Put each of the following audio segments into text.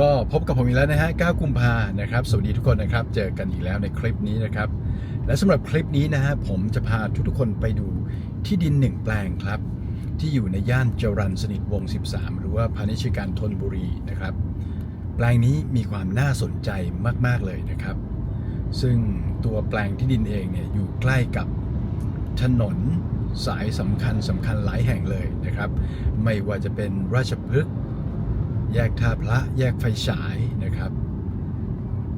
ก็พบกับผมอีกแล้วนะฮะ 9 กุมภานะครับ สวัสดีทุกคนนะครับ เจอกันอีกแล้วในคลิปนี้นะครับ และสำหรับคลิปนี้นะฮะ ผมจะพาทุกๆคนไปดูที่ดินหนึ่งแปลงครับ ที่อยู่ในย่านจรัญสนิทวง 13 หรือว่าพาณิชยการธนบุรีนะครับ แปลงนี้มีความน่าสนใจมากๆเลยนะครับ ซึ่งตัวแปลงที่ดินเองเนี่ยอยู่ใกล้กับถนนสายสำคัญสำคัญหลายแห่งเลยนะครับ ไม่ว่าจะเป็นราชพฤกษ์ แยกท่าพระแยกไฟฉายนะครับ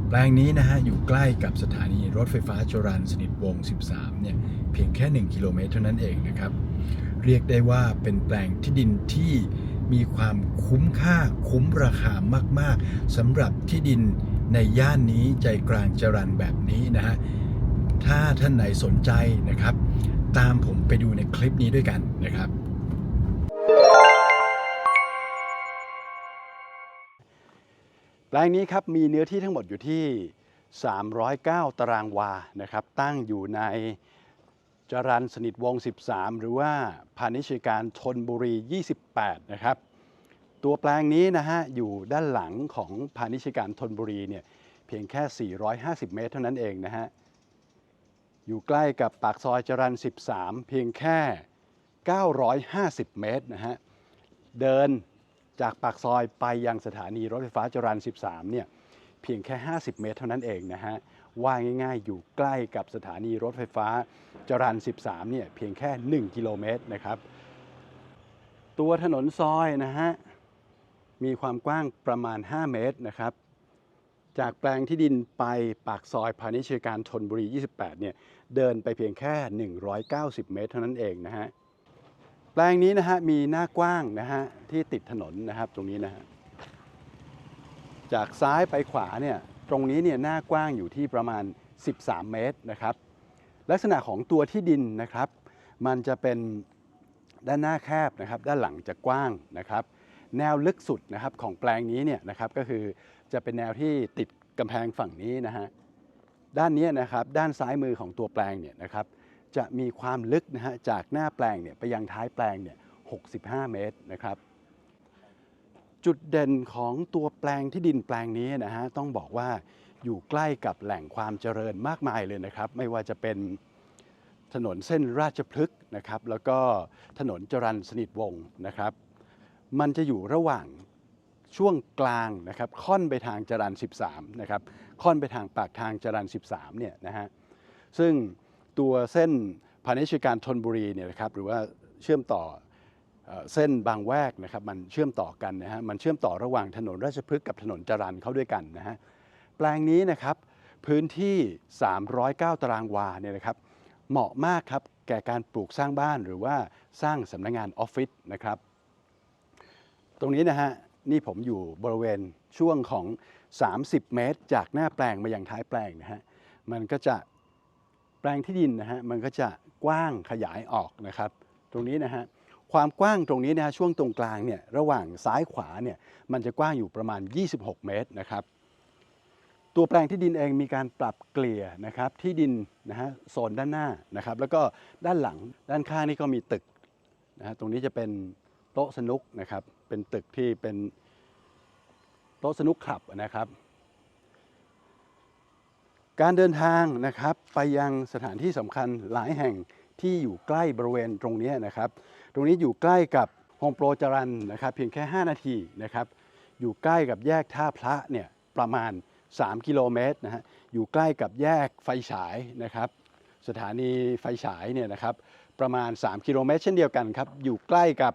แปลงนี้นะฮะอยู่ใกล้กับสถานีรถไฟฟ้าจรัญสนิทวง 13 เนี่ยเพียงแค่ 1 กิโลเมตรเท่านั้นเองนะครับ เรียกได้ว่าเป็นแปลงที่ดินที่มีความคุ้มค่าคุ้มราคามาก ๆสำหรับที่ดินในย่านนี้ใจกลางจรัญแบบนี้นะฮะ ถ้าท่านไหนสนใจนะครับ ตามผมไปดูในคลิปนี้ด้วยกันนะครับ แปลงนี้ครับมีเนื้อที่ทั้งหมดอยู่ที่ 309 ตารางวานะครับ ตั้งอยู่ในจรันสนิทวง 13 หรือว่าพาณิชยการชนบุรี 28 นะครับ ตัวแปลงนี้นะฮะอยู่ด้านหลังของพาณิชยการธนบุรีเนี่ยเพียงแค่ 450 เมตรเท่านั้นเองนะฮะ อยู่ใกล้กับปากซอยจรัญ13 เพียงแค่ 950 เมตรนะฮะ เดิน จากปากซอยไปยังสถานีรถไฟฟ้าจรัญ13 เนี่ยเพียงแค่ 50 เมตรเท่านั้นเองนะฮะว่าง่ายๆ อยู่ใกล้กับสถานีรถไฟฟ้าจรัญ13 เนี่ยเพียงแค่ 1 กิโลเมตรนะครับ ตัวถนนซอยนะฮะมีความกว้างประมาณ 5 เมตรนะครับ จากแปลงที่ดินไปปากซอยพาณิชยการธนบุรี 28 เนี่ยเดินไปเพียงแค่ 190 เมตร เท่านั้นเองนะฮะ ลงนี้นะฮะมีหน้ากว้างนะฮะที่ติดถนนนะครับตรงนี้นะฮะจากซ้ายไปขวาเนี่ยตรงนี้เนี่ยหน้ากว้างอยู่ที่ประมาณ 13 เมตรนะครับ ลักษณะของตัวที่ดินนะครับ มันจะเป็นด้านหน้าแคบนะครับ ด้านหลังจะกว้างนะครับ แนวลึกสุดนะครับของแปลงนี้เนี่ยนะครับก็คือจะเป็นแนวที่ติดกำแพงฝั่งนี้นะฮะด้านนี้นะครับด้านซ้ายมือของตัวแปลงเนี่ยนะครับ จะมีความลึกนะฮะจากหน้าแปลงเนี่ยไปยังท้ายแปลงเนี่ย 65 เมตรนะครับ จุดเด่นของตัวแปลงที่ดินแปลงนี้นะฮะต้องบอกว่าอยู่ใกล้กับแหล่งความเจริญมากมายเลยนะครับ ไม่ว่าจะเป็นถนนเส้นราชพฤกษ์นะครับ แล้วก็ถนนจรัญสนิทวงศ์นะครับ มันจะอยู่ระหว่างช่วงกลางนะครับค่อนไปทางจรัญ13 นะครับ ค่อนไปทางปากทางจรัญ13 เนี่ยนะฮะซึ่ง ตัวเส้นพาณิชยการธนบุรีเนี่ยนะครับหรือว่าเชื่อมต่อเส้นบางแวกนะครับมันเชื่อมต่อกันนะฮะมันเชื่อมต่อระหว่างถนนราชพฤกษ์กับถนนจรัญเข้าด้วยกันนะฮะแปลงนี้นะครับพื้นที่ 309 ตารางวาเนี่ยนะครับเหมาะมากครับแก่การปลูกสร้างบ้านหรือว่าสร้างสำนักงานออฟฟิศนะครับ ตรงนี้นะฮะนี่ผมอยู่บริเวณช่วงของ 30 เมตร จากหน้าแปลงมายังท้ายแปลงนะฮะมันก็จะ แปลงที่ดินนะฮะมันก็จะกว้างขยายออกนะครับ ตรงนี้นะฮะความกว้างตรงนี้นะฮะช่วงตรงกลางเนี่ยระหว่างซ้ายขวาเนี่ยมันจะกว้างอยู่ประมาณ 26 เมตรนะครับ ตัวแปลงที่ดินเองมีการปรับเกลี่ยนะครับที่ดินนะฮะโซนด้านหน้านะครับ แล้วก็ด้านหลังด้านข้างนี่ก็มีตึกนะฮะตรงนี้จะเป็นโต๊ะสนุกนะครับ เป็นตึกที่เป็นโต๊ะสนุกคลับนะครับ การเดินทางนะครับไปยังสถานที่สำคัญหลายแห่งที่อยู่ใกล้บริเวณตรงนี้นะครับ ตรงนี้อยู่ใกล้กับโฮมโปรจรันนะครับเพียงแค่ 5 นาทีนะครับ อยู่ใกล้กับแยกท่าพระเนี่ยประมาณ 3 กิโลเมตรนะฮะอยู่ใกล้กับแยกไฟฉายนะครับ สถานีไฟฉายเนี่ยนะครับประมาณ 3 กิโลเมตร เช่นเดียวกันครับ อยู่ใกล้กับ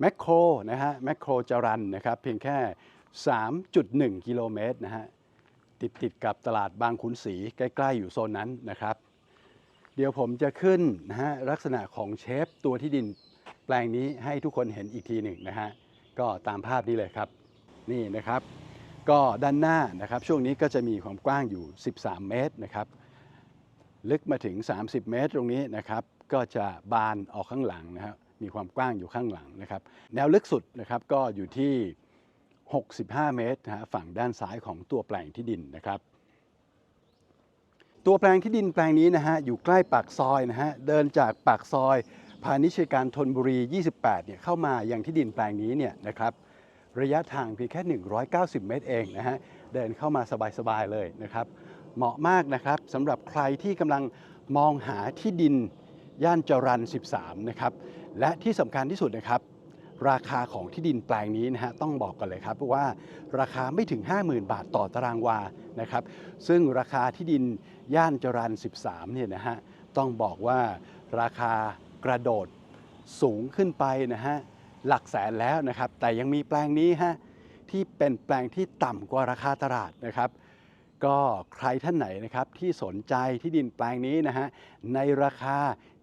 แมคโครนะฮะแมคโครจรันนะครับเพียงแค่ 3.1 กิโลเมตรนะฮะ ติดติดกับตลาดบางขุนศรีใกล้ ๆ อยู่โซนนั้นนะครับ เดี๋ยวผมจะขึ้นนะฮะลักษณะของเชฟตัวที่ดินแปลงนี้ให้ทุกคนเห็นอีกทีหนึ่งนะฮะก็ตามภาพนี้เลยครับ นี่นะครับ ก็ด้านหน้านะครับ ช่วงนี้ก็จะมีความกว้างอยู่ 13 เมตรนะครับ ลึกมาถึง 30 เมตรตรงนี้นะครับ ก็จะบานออกข้างหลังนะครับมีความกว้างอยู่ข้างหลังนะครับ แนวลึกสุดนะครับก็อยู่ที่ 65 เมตรนะฮะฝั่งด้านซ้ายของตัวแปลงที่ดินนะครับ ตัวแปลงที่ดินแปลงนี้นะฮะอยู่ใกล้ปากซอยนะฮะเดินจากปากซอย พาณิชยการธนบุรี 28 เนี่ยเข้ามาอยังที่ดินแปลงนี้เนี่ยนะครับระยะทางเพียงแค่ 190 เมตรเองนะฮะเดินเข้ามาสบายๆเลยนะครับ เหมาะมากนะครับสำหรับใครที่กำลังมองหาที่ดินย่านจรัน 13 นะครับ และที่สำคัญที่สุดนะครับ ราคาของที่ดินแปลงนี้นะฮะต้องบอกกันเลยครับว่าราคาไม่ถึง 50,000 บาทต่อตารางวานะครับซึ่งราคาที่ดินย่านจรัน 13เนี่ยนะฮะต้องบอกว่าราคากระโดดสูงขึ้นไปนะฮะหลักแสนแล้วนะครับ แต่ยังมีแปลงนี้ฮะที่เป็นแปลงที่ต่ำกว่าราคาตลาดนะครับ ก็ใครท่านไหนนะครับที่สนใจที่ดินแปลงนี้นะฮะในราคา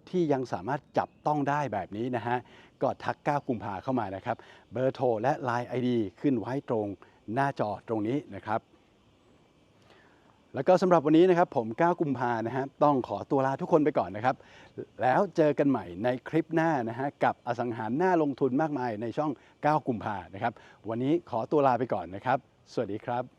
ที่ยังสามารถจับต้องได้แบบนี้นะฮะ ก็ทัก 9 กุมภาเข้ามานะครับ เบอร์โทรและ Line ID ขึ้นไว้ตรงหน้าจอตรงนี้นะครับ แล้วก็สำหรับวันนี้นะครับผม 9 กุมภานะฮะต้องขอตัวลาทุกคนไปก่อนนะครับ แล้วเจอกันใหม่ในคลิปหน้านะฮะกับอสังหารหน่าลงทุนมากมายในช่อง 9 กุมภานะครับ วันนี้ขอตัวลาไปก่อนนะครับ สวัสดีครับ